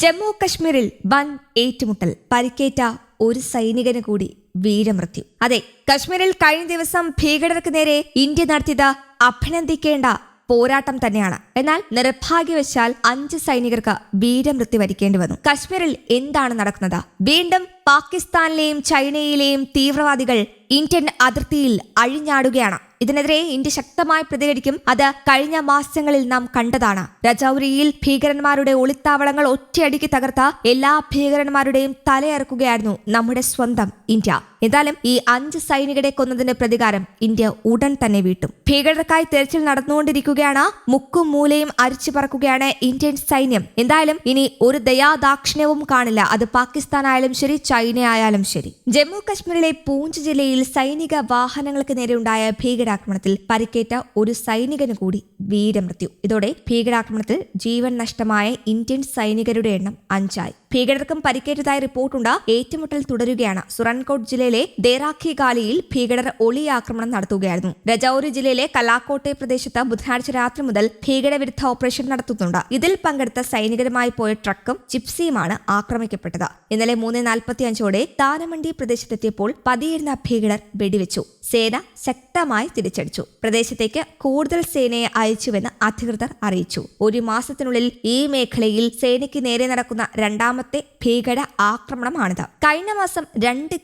ജമ്മു കശ്മീരിൽ വൻ ഏറ്റുമുട്ടൽ. പരിക്കേറ്റ ഒരു സൈനികന് കൂടി വീരമൃത്യു. അതെ കശ്മീരിൽ കഴിഞ്ഞ ദിവസം ഭീകരർക്ക് നേരെ ഇന്ത്യ നടത്തിയത് അഭിനന്ദിക്കേണ്ട പോരാട്ടം തന്നെയാണ്. എന്നാൽ നിർഭാഗ്യവശാൽ അഞ്ച് സൈനികർക്ക് വീരമൃത്യു വരിക്കേണ്ടി വന്നു. കശ്മീരിൽ എന്താണ് നടക്കുന്നത്? വീണ്ടും പാകിസ്ഥാനിലെയും ചൈനയിലെയും തീവ്രവാദികൾ ഇന്ത്യൻ അതിർത്തിയിൽ അഴിഞ്ഞാടുകയാണ്. ഇതിനെതിരെ ഇന്ത്യ ശക്തമായി പ്രതികരിക്കും. അത് കഴിഞ്ഞ മാസങ്ങളിൽ നാം കണ്ടതാണ്. രജൌരിയിൽ ഭീകരന്മാരുടെ ഒളിത്താവളങ്ങൾ ഒറ്റയടിക്ക് തകർത്ത എല്ലാ ഭീകരന്മാരുടെയും തലയറക്കുകയായിരുന്നു നമ്മുടെ സ്വന്തം ഇന്ത്യ. എന്തായാലും ഈ അഞ്ച് സൈനികരെ കൊന്നതിന്റെ പ്രതികാരം ഇന്ത്യ ഉടൻ തന്നെ വീട്ടും. ഭീകരർക്കായി തെരച്ചിൽ നടന്നുകൊണ്ടിരിക്കുകയാണ്. മുക്കും മൂലയും അരിച്ചു പറക്കുകയാണ് ഇന്ത്യൻ സൈന്യം. എന്തായാലും ഇനി ഒരു ദയാദാക്ഷിണ്യവും കാണില്ല. അത് പാകിസ്ഥാനായാലും ശരി ചൈന ആയാലും ശരി. ജമ്മു കശ്മീരിലെ പൂഞ്ച് ജില്ലയിൽ സൈനിക വാഹനങ്ങൾക്ക് നേരെയുണ്ടായ ഭീകരാക്രമണത്തിൽ പരിക്കേറ്റ ഒരു സൈനികന് കൂടി വീരമൃത്യു. ഇതോടെ ഭീകരാക്രമണത്തിൽ ജീവൻ നഷ്ടമായ ഇന്ത്യൻ സൈനികരുടെ എണ്ണം അഞ്ചായി. ഭീകരർക്കും പരിക്കേറ്റതായി റിപ്പോർട്ടുണ്ട്. ഏറ്റുമുട്ടൽ തുടരുകയാണ്. സുറൻകോട്ട് ജില്ലയിലെ ദേറാഖി ഗാലിയിൽ ഭീകരർ ഒളി ആക്രമണം നടത്തുകയായിരുന്നു. രജൌരി ജില്ലയിലെ കലാക്കോട്ടെ പ്രദേശത്ത് ബുധനാഴ്ച രാത്രി മുതൽ ഭീകരവിരുദ്ധ ഓപ്പറേഷൻ നടത്തുന്നുണ്ട്. ഇതിൽ പങ്കെടുത്ത സൈനികരുമായി പോയ ട്രക്കും ജിപ്സിയുമാണ് ആക്രമിക്കപ്പെട്ടത്. ഇന്നലെ മൂന്ന് നാൽപ്പത്തി അഞ്ചോടെ താനമണ്ടി പ്രദേശത്തെത്തിയപ്പോൾ പതിയിരുന്ന ഭീകരർ വെടിവെച്ചു. സേന ശക്തമായി തിരിച്ചടിച്ചു. പ്രദേശത്തേക്ക് കൂടുതൽ സേനയെ അയച്ചുവെന്ന് അധികൃതർ അറിയിച്ചു. ഒരു മാസത്തിനുള്ളിൽ ഈ മേഖലയിൽ സേനയ്ക്ക് നേരെ നടക്കുന്ന രണ്ടാമത്തെ ഭീകര ആക്രമണമാണിത്. കഴിഞ്ഞ മാസം രണ്ട്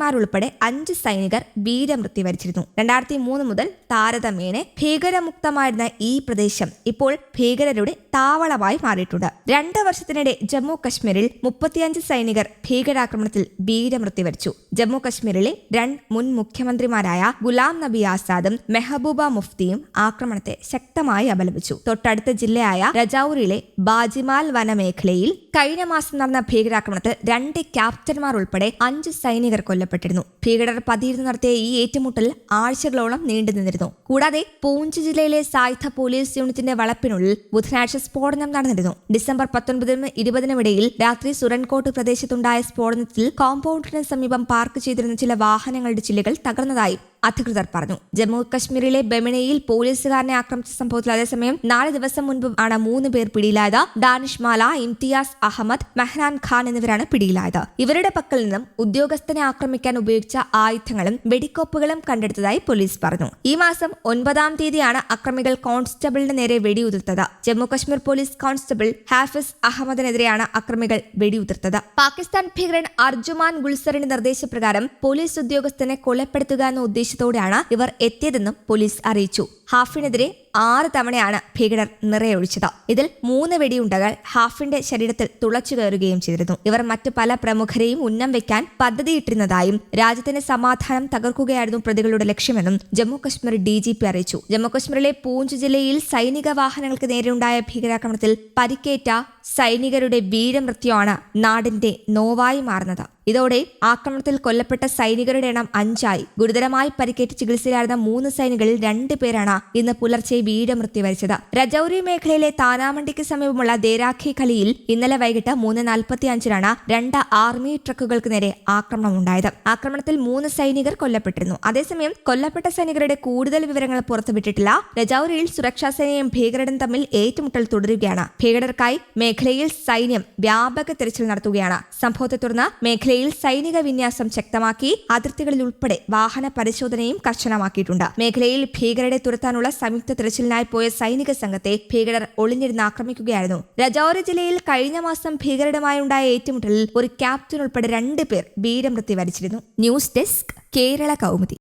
ക്യാപ്റ്റന്മാരുൾപ്പെടെ അഞ്ച് സൈനികർ വീരമൃത്യു വരിച്ചിരുന്നു. രണ്ടായിരത്തി മൂന്ന് മുതൽ താരതമ്യേന ഭീകരമുക്തമായിരുന്ന ഈ പ്രദേശം ഇപ്പോൾ ഭീകരരുടെ താവളമായി മാറിയിട്ടുണ്ട്. രണ്ട് വർഷത്തിനിടെ ജമ്മു കശ്മീരിൽ മുപ്പത്തിയഞ്ച് സൈനികർ ഭീകരാക്രമണത്തിൽ വീരമൃത്യു വരിച്ചു. ജമ്മു കശ്മീരിലെ രണ്ട് മുൻ മുഖ്യമന്ത്രിമാരായ ഗുലാം നബി ആസാദും മെഹബൂബ മുഫ്തിയും ആക്രമണത്തെ ശക്തമായി അപലപിച്ചു. തൊട്ടടുത്ത ജില്ലയായ രജൌറിലെ ബാജിമാൽ വനമേഖലയിൽ കഴിഞ്ഞ മാസം നടന്ന ഭീകരാക്രമണത്തിൽ രണ്ട് ക്യാപ്റ്റന്മാർ ഉൾപ്പെടെ അഞ്ച് സൈനികർ കൊല്ലപ്പെട്ടിരുന്നു. ഭീകരർ പതിയിരുന്നു നടത്തിയ ഈ ഏറ്റുമുട്ടൽ ആഴ്ചകളോളം നീണ്ടു നിന്നിരുന്നു. കൂടാതെ പൂഞ്ച് ജില്ലയിലെ സായുധ പോലീസ് യൂണിറ്റിന്റെ വളപ്പിനുള്ളിൽ ബുധനാഴ്ച സ്ഫോടനം നടന്നിരുന്നു. ഡിസംബർ പത്തൊൻപതിനും ഇരുപതിനും ഇടയിൽ രാത്രി സുരൻകോട്ട് പ്രദേശത്തുണ്ടായ സ്ഫോടനത്തിൽ കോമ്പൗണ്ടിന് സമീപം പാർക്ക് ചെയ്തിരുന്ന ചില വാഹനങ്ങളുടെ ചില്ലുകൾ തകർന്നതായി അധികൃതർ പറഞ്ഞു. ജമ്മു കശ്മീരിലെ ബെമിനയിൽ പോലീസുകാരനെ ആക്രമിച്ച സംഭവത്തിൽ അതേസമയം നാല് ദിവസം മുൻപ് ആണ് മൂന്ന് പേർ പിടിയിലായത്. ദാനിഷ് മാല ഇംതിയാസ് അഹമ്മദ് മെഹ്റാൻ ഖാൻ എന്നിവരാണ് പിടിയിലായത്. ഇവരുടെ പക്കൽ നിന്നും ഉദ്യോഗസ്ഥനെ ആക്രമിക്കാൻ ഉപയോഗിച്ച ആയുധങ്ങളും വെടിക്കോപ്പുകളും കണ്ടെടുത്തതായി പോലീസ് പറഞ്ഞു. ഈ മാസം ഒൻപതാം തീയതിയാണ് അക്രമികൾ കോൺസ്റ്റബിളിന് നേരെ വെടിയുതിർത്തത്. ജമ്മു കശ്മീർ പോലീസ് കോൺസ്റ്റബിൾ ഹാഫിസ് അഹമ്മദിനെതിരെയാണ് അക്രമികൾ വെടിയുതിർത്തത്. പാകിസ്ഥാൻ ഭീകരൻ അർജുമാൻ ഗുൽസറിന്റെ നിർദ്ദേശപ്രകാരം പോലീസ് ഉദ്യോഗസ്ഥനെ കൊലപ്പെടുത്തുക എന്ന ഉദ്ദേശത്തോടെയാണ് ഇവർ എത്തിയതെന്നും പോലീസ് അറിയിച്ചു. ഹാഫിനെതിരെ ആറ് തവണയാണ് ഭീകരർ നിറയൊഴിച്ചത്. ഇതിൽ മൂന്ന് വെടിയുണ്ടകൾ ഹാഫിന്റെ ശരീരത്തിൽ തുളച്ചു കയറുകയും ചെയ്തിരുന്നു. ഇവർ മറ്റു പല പ്രമുഖരെയും ഉന്നം വെക്കാൻ പദ്ധതിയിട്ടിരുന്നതായും രാജ്യത്തിന്റെ സമാധാനം തകർക്കുകയായിരുന്നു പ്രതികളുടെ ലക്ഷ്യമെന്നും Jammu Kashmir D G P അറിയിച്ചു. ജമ്മുകശ്മീരിലെ പൂഞ്ച് ജില്ലയിൽ സൈനിക വാഹനങ്ങൾക്ക് നേരെയുണ്ടായ ഭീകരാക്രമണത്തിൽ പരിക്കേറ്റ സൈനികരുടെ വീരമൃത്യുവാണ് നാടിന്റെ നോവായി മാറുന്നത്. ഇതോടെ ആക്രമണത്തിൽ കൊല്ലപ്പെട്ട സൈനികരുടെ എണ്ണം അഞ്ചായി. ഗുരുതരമായി പരിക്കേറ്റ് ചികിത്സയിലായിരുന്ന മൂന്ന് സൈനികരിൽ രണ്ടു പേരാണ് ഇന്ന് പുലർച്ചെ വീരമൃത്യു വരിച്ചത് രജൌരി മേഖലയിലെ താനാമണ്ടിക്ക് സമീപമുള്ള ദേരാഖി ഖലിയിൽ ഇന്നലെ വൈകിട്ട് മൂന്ന് നാൽപ്പത്തി അഞ്ചിനാണ് രണ്ട് ആർമി ട്രക്കുകൾക്ക് നേരെ ആക്രമണം ഉണ്ടായത് ആക്രമണത്തിൽ മൂന്ന് സൈനികർ കൊല്ലപ്പെട്ടിരുന്നു. അതേസമയം കൊല്ലപ്പെട്ട സൈനികരുടെ കൂടുതൽ വിവരങ്ങൾ പുറത്തുവിട്ടിട്ടില്ല. രജൌരിയിൽ സുരക്ഷാ സേനയും ഭീകരരും തമ്മിൽ ഏറ്റുമുട്ടൽ തുടരുകയാണ്. ഭീകരർക്കായി മേഖലയിൽ സൈന്യം വ്യാപക തെരച്ചിൽ നടത്തുകയാണ്. സംഭവത്തെ തുടർന്ന് മേഖലയിൽ സൈനിക വിന്യാസം ശക്തമാക്കി അതിർത്തികളിൽ ഉൾപ്പെടെ വാഹന പരിശോധനയും കർശനമാക്കിയിട്ടുണ്ട്. മേഖലയിൽ ഭീകരരെ തുരത്താനുള്ള സംയുക്ത തെരച്ചിലിനായി പോയ സൈനിക സംഘത്തെ ഭീകരർ ഒളിഞ്ഞിരുന്ന് ആക്രമിക്കുകയായിരുന്നു. രജൌരി ജില്ലയിൽ കഴിഞ്ഞ മാസം ഭീകരരുമായി ഉണ്ടായ ഏറ്റുമുട്ടലിൽ ഒരു ക്യാപ്റ്റൻ ഉൾപ്പെടെ രണ്ട് പേർ വീരമൃത്യു വരിച്ചിരുന്നു. News desk Kerala Kaumudi.